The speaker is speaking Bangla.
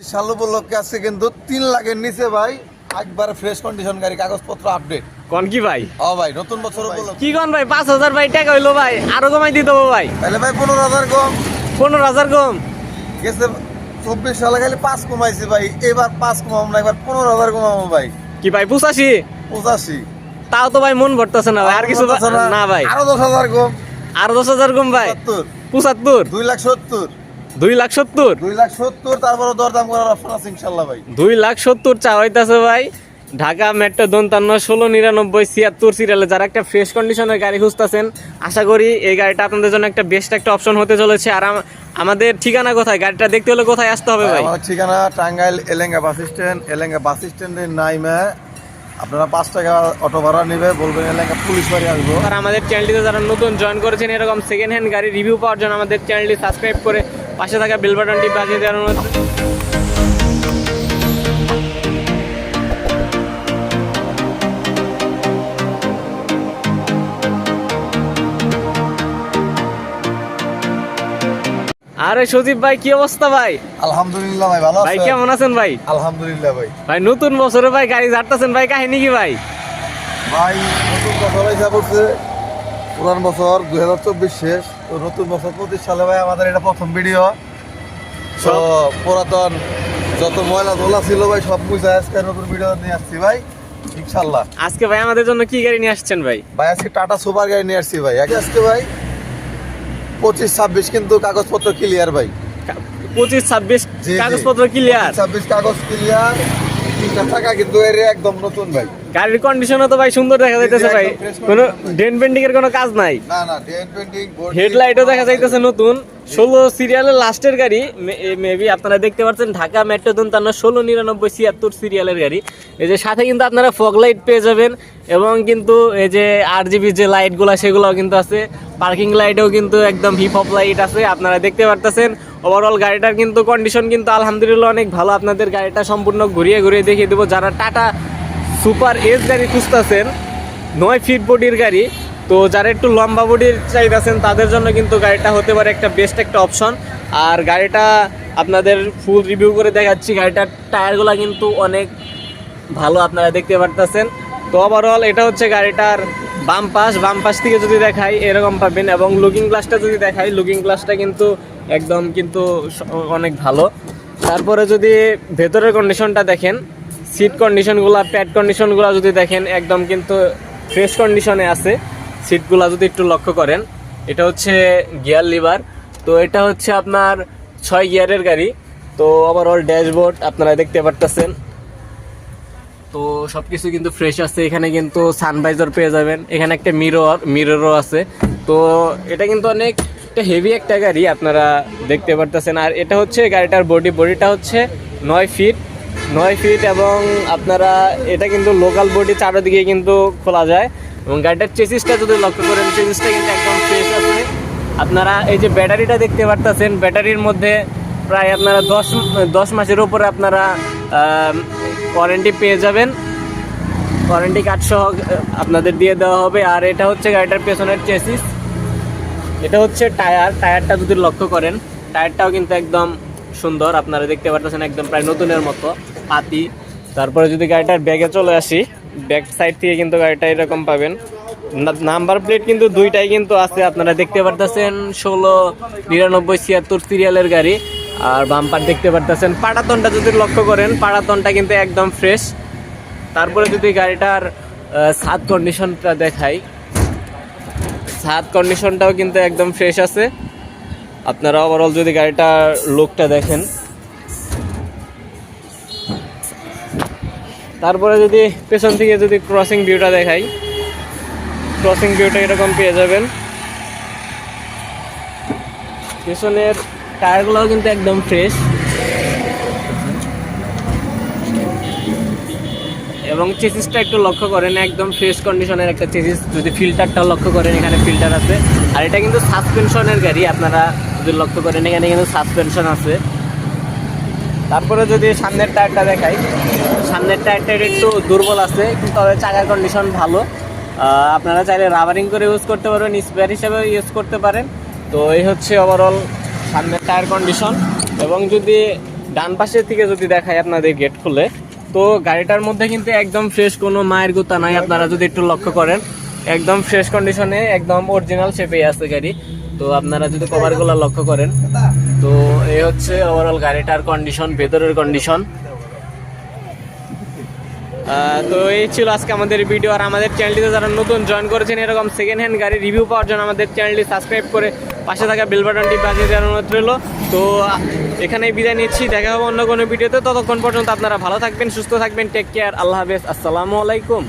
সাল উপলক্ষে আজকে কিন্তু তিন লাখের নিচে ভাই একবার ফ্রেশ কন্ডিশন গাড়ি কাগজপত্র আপডেট কোন কি ভাই? ও ভাই নতুন বছর উপলক্ষে। কি কোন ভাই? পাঁচ হাজার ভাই টাকা হইল ভাই আরও কমাই দিয়ে দেবো ভাই। তাহলে ভাই পনেরো হাজার কম। পনেরো হাজার কম। গেছে চব্বিশ সালে খালি পাঁচ কমাইছি ভাই এবার পাঁচ কমাবো না এবার পনেরো হাজার কমাবো ভাই। কি ভাই পুষাশি পঁচাশি। তাও তো ভাই মন ভরতেছে না ভাই আর কিছু না। ভাই। আরও দশ হাজার কম। আর দশ হাজার কম ভাই। পঁচাত্তর? দুই লাখ সত্তর। দুই লাখ সত্তর। দুই লাখ সত্তর তারপরে দরদাম করার অপশন আছে ইনশাল্লাহ ভাই। দুই লাখ সত্তর চা হইতাছে ভাই। ঢাকা মেট্রো দন্তান্ন ষোলো নিরানব্বই ছিয়াত্তর সিরিয়ালে যারা একটা ফ্রেশ কন্ডিশনের গাড়ি খুঁজতেছেন আশা করি এই গাড়িটা আপনাদের জন্য একটা বেস্ট একটা অপশন হতে চলেছে। আর আম- আমাদের ঠিকানা কোথায়? গাড়িটা দেখতে হলে কোথায় আসতে হবে ভাই? আমার ঠিকানা Tangail Elenga bus stand Elenga bus স্ট্যান্ডের নাইমে। আপনারা পাঁচ টাকা অটো ভাড়া নেবে বলবেন এলেঙ্গা পুলিশ বাড়ি আসব। আর আমাদের চ্যানেলটিতে যারা নতুন জয়েন করেছেন এরকম সেকেন্ড হ্যান্ড গাড়ি রিভিউ পাওয়ার জন্য আমাদের চ্যানেলটি সাবস্ক্রাইব করে পাশে থাকা বেল বাটনটি বাজিয়ে দেওয়ার অনুরোধ। আরে সজীব ভাই কি অবস্থা ভাই? আলহামদুলিল্লাহ ভাই ভালো ভাই কেমন আছেন ভাই? আলহামদুলিল্লাহ ভাই। ভাই নতুন বছরে ভাই গাড়ি ঝাড়তেছেন ভাই কাহিনী কি ভাই? ভাই নতুন বছর হিসাব করছে পুরান বছর দুই হাজার চব্বিশ শেষ। তো নতুন বছর পঁচিশ সালে ভাই আমাদের এটা প্রথম ভিডিও তো পুরাতন যত ময়লা ধোলা ছিল ভাই সব মুছে আজকে নতুন ভিডিও নিয়ে আসছি ভাই ইনশাল্লাহ। আজকে ভাই আমাদের জন্য কি গাড়ি নিয়ে আসছেন ভাই? ভাই আজকে টাটা সুপার গাড়ি নিয়ে আসছি ভাই। আজকে ভাই পঁচিশ ছাব্বিশ কিন্তু কাগজপত্র ক্লিয়ার ভাই। পঁচিশ ছাব্বিশ। কাগজপত্র ক্লিয়ার ছাব্বিশ কাগজ ক্লিয়ার তিনটা টাকা কিন্তু এর একদম নতুন ভাই। গাড়ির কন্ডিশনও তো ভাই সুন্দর দেখা যাইতেছে ভাই। কোনো ডেন পেন্টিং এর কোনো কাজ নাই। না না ডেন্ট পেন্টিং হেডলাইটও দেখা যাইতেছে নতুন। ষোলো সিরিয়ালের লাস্টের গাড়ি মেবি আপনারা দেখতে পাচ্ছেন ঢাকা মেট্রো দন্তান্ন ষোলো নিরানব্বই ছিয়াত্তর সিরিয়ালের গাড়ি। এই যে সাথে কিন্তু আপনারা ফগ লাইট পেয়ে যাবেন এবং কিন্তু এই যে আর জিবি যে লাইটগুলো সেগুলোও কিন্তু আছে। পার্কিং লাইটেও কিন্তু একদম হিপ হপ লাইট আছে আপনারা দেখতে পারতেছেন। ওভারঅল গাড়িটার কিন্তু কন্ডিশন কিন্তু আলহামদুলিল্লাহ অনেক ভালো। আপনাদের গাড়িটা সম্পূর্ণ ঘুরিয়ে ঘুরিয়ে দেখিয়ে দেবো। যারা টাটা সুপার এস গাড়ি খুঁজতেছেন, নয় ফিট বডির গাড়ি। তো যারা একটু লম্বা বডির চাইতেছেন, তাদের জন্য কিন্তু গাড়িটা হতে পারে একটা বেস্ট একটা অপশন আর গাড়িটা আপনাদের ফুল রিভিউ করে দেখাচ্ছি, গাড়িটার টায়ারগুলো কিন্তু অনেক ভালো আপনারা দেখতে পারতেছেন। তো ওভারঅল এটা হচ্ছে গাড়িটার বাম পাশ। বাম পাশ থেকে যদি দেখাই, এরকম পাবেন। এবং লুকিং গ্লাসটা যদি দেখাই লুকিং গ্লাসটা কিন্তু একদম কিন্তু অনেক ভালো। তারপরে যদি ভেতরের কন্ডিশনটা দেখেন সিট কন্ডিশনগুলো প্যাড কন্ডিশনগুলো যদি দেখেন, একদম কিন্তু ফ্রেশ কন্ডিশনে আছে। সিটগুলো যদি একটু লক্ষ্য করেন, এটা হচ্ছে গিয়ার লিভার তো এটা হচ্ছে আপনার ছয় গিয়ারের গাড়ি। তো ওভারঅল ড্যাশবোর্ড আপনারা দেখতে পারতেছেন। তো সব কিছু কিন্তু ফ্রেশ আছে। এখানে কিন্তু সানভাইজার পেয়ে যাবেন। এখানে একটা মিরর মিররও আছে। তো এটা কিন্তু অনেক একটা হেভি একটা গাড়ি আপনারা দেখতে পারতেছেন। আর এটা হচ্ছে গাড়িটার বডি বডিটা হচ্ছে নয় ফিট নয় ফিট এবং আপনারা, এটা কিন্তু লোকাল বডি চারোদিকে কিন্তু খোলা যায়। এবং গাড়িটার চেসিসটা যদি লক্ষ্য করেন চেসিসটা কিন্তু একদম ফ্রেশ আছে। আপনারা এই যে ব্যাটারিটা দেখতে পারতেছেন, ব্যাটারির মধ্যে প্রায় আপনারা দশ দশ মাসের উপরে আপনারা ওয়ারেন্টি পেয়ে যাবেন। ওয়ারেন্টি কার্ড সহ আপনাদের দিয়ে দেওয়া হবে। আর এটা হচ্ছে গাড়িটার পেছনের চেসিস এটা হচ্ছে টায়ার। টায়ারটা যদি লক্ষ্য করেন, টায়ারটাও কিন্তু একদম সুন্দর। আপনারা দেখতে পারতেছেন একদম প্রায় নতুনের মতো। পাতি তারপরে যদি গাড়িটার ব্যাগে চলে আসি ব্যাক সাইড থেকে কিন্তু গাড়িটা এরকম পাবেন। নাম্বার প্লেট কিন্তু দুইটাই কিন্তু আছে, আপনারা দেখতে পারতেছেন ষোলো, নিরানব্বই, ছিয়াত্তর সিরিয়ালের গাড়ি। আর বাম্পার দেখতে পারতেছেন পাটাতনটা যদি লক্ষ্য করেন পাটাতনটা কিন্তু একদম ফ্রেশ তারপরে যদি গাড়িটার ছাদ কন্ডিশনটা দেখাই ছাদ কন্ডিশনটাও কিন্তু একদম ফ্রেশ আছে। আপনারা ওভারঅল যদি গাড়িটার লুকটা দেখেন তারপরে যদি পেছন থেকে যদি ক্রসিং ভিউটা দেখাই ক্রসিং ভিউটা এরকম পেয়ে যাবেন। পেছনের টায়ারগুলোও কিন্তু একদম ফ্রেশ এবং চেসিসটা একটু লক্ষ্য করেন, একদম ফ্রেশ কন্ডিশনের একটা চেসিস যদি ফিল্টারটা লক্ষ্য করেন, এখানে ফিল্টার আছে। আর এটা কিন্তু সাসপেনশনের গাড়ি, আপনারা যদি লক্ষ্য করেন, এখানে কিন্তু সাসপেনশন আছে। তারপরে যদি সামনের টায়ারটা দেখাই, সামনের টায়ারটা একটু দুর্বল আছে কিন্তু তবে চাকার কন্ডিশন ভালো। আপনারা চাইলে রাবারিং করে ইউজ করতে পারবেন স্পেয়ার হিসেবে ইউজ করতে পারেন। তো এই হচ্ছে ওভারঅল সামনের টায়ার কন্ডিশন এবং যদি ডান পাশের থেকে যদি দেখাই আপনাদের গেট খুলে, তো গাড়িটার মধ্যে কিন্তু একদম ফ্রেশ কোনো মায়ের গোতা নাই, আপনারা যদি একটু লক্ষ্য করেন। একদম ফ্রেশ কন্ডিশনে একদম অরিজিনাল শেপে আছে গাড়ি। তো আপনারা যদি কভারগুলো লক্ষ্য করেন তো এই হচ্ছে ওভারঅল গাড়িটার কন্ডিশন ভেতরের কন্ডিশন তো এই ছিল আজকে আমাদের ভিডিও আর আমাদের চ্যানেলটিতে যারা নতুন জয়েন করেছেন, এরকম সেকেন্ড হ্যান্ড গাড়ি রিভিউ পাওয়ার জন্য আমাদের চ্যানেলটি সাবস্ক্রাইব করে পাশে থাকা বেল বাটনটি বাজিয়ে দেওয়ার অনুরোধ রইল। তো এখানেই বিদায় নিচ্ছি। দেখা হবে অন্য কোনো ভিডিওতে ততক্ষণ পর্যন্ত আপনারা ভালো থাকবেন, সুস্থ থাকবেন। টেক কেয়ার আল্লাহ হাফেজ। আসসালামু আলাইকুম।